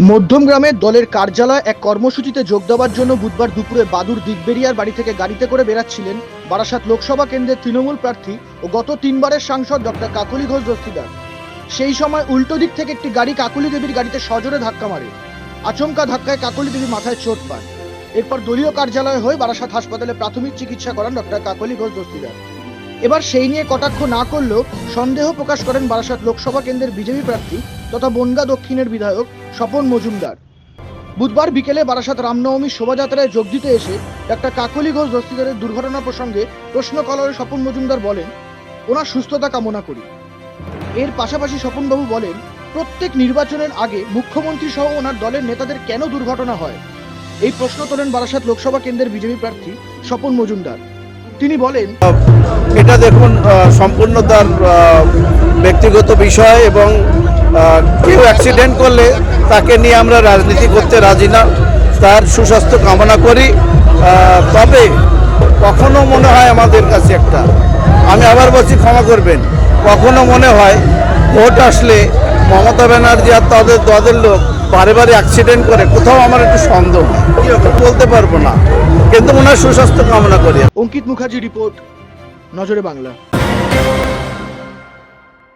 মধ্যম গ্রামে দলের কার্যালয় এক কর্মসূচিতে যোগ দেওয়ার জন্য বুধবার দুপুরে বাদুর দিগবেরিয়ার বাড়ি থেকে গাড়িতে করে বেরাচ্ছিলেন বারাসাত লোকসভা কেন্দ্রের তৃণমূল প্রার্থী ও গত তিনবারের সাংসদ ডক্টর কাকলি ঘোষ দস্তিদার। সেই সময় উল্টো দিক থেকে একটি গাড়ি কাকলি দেবীর গাড়িতে সজোরে ধাক্কা মারে। আচমকা ধাক্কায় কাকলি দেবী মাথায় চোট পান। এরপর দলীয় কার্যালয় হয়ে বারাসাত হাসপাতালে প্রাথমিক চিকিৎসা করান ডক্টর কাকলি ঘোষ দস্তিদার। এবার সেই নিয়ে কটাক্ষ না করলেও সন্দেহ প্রকাশ করেন বারাসাত লোকসভা কেন্দ্রের বিজেপি প্রার্থী তথা বনগা দক্ষিণের বিধায়ক স্বপন মজুমদার। বুধবার বিকেলে বারাসাত রামনবমী শোভাযাত্রায় যোগ দিতে এসে ডাক্তার কাকলি ঘোষ দস্তিদারের দুর্ঘটনা প্রসঙ্গে প্রশ্ন কলরে স্বপন মজুমদার বলেন, ওনার সুস্থতা কামনা করি। এর পাশাপাশি স্বপনবাবু বলেন, প্রত্যেক নির্বাচনের আগে মুখ্যমন্ত্রী সহ ওনার দলের নেতাদের কেন দুর্ঘটনা হয়? এই প্রশ্ন তোলেন বারাসাত লোকসভা কেন্দ্রের বিজেপি প্রার্থী স্বপন মজুমদার। তিনি বলেন, এটা দেখুন সম্পূর্ণ তার ব্যক্তিগত বিষয় এবং কেউ অ্যাক্সিডেন্ট করলে তাকে নিয়ে আমরা রাজনীতি করতে রাজি না। তার সুস্বাস্থ্য কামনা করি। তবে কখনো মনে হয় আমাদের কাছে একটা, আমি আবার বলছি ক্ষমা করবেন, কখনো মনে হয় ভোট আসলে মমতা ব্যানার্জি আর তাদের দলের লোক বারে বারে অ্যাক্সিডেন্ট করে, কোথাও আমার একটু সন্দেহ বলতে পারব না। কিন্তু ওনার সুস্বাস্থ্য কামনা করি। অঙ্কিত মুখার্জি রিপোর্ট, নজরে বাংলা।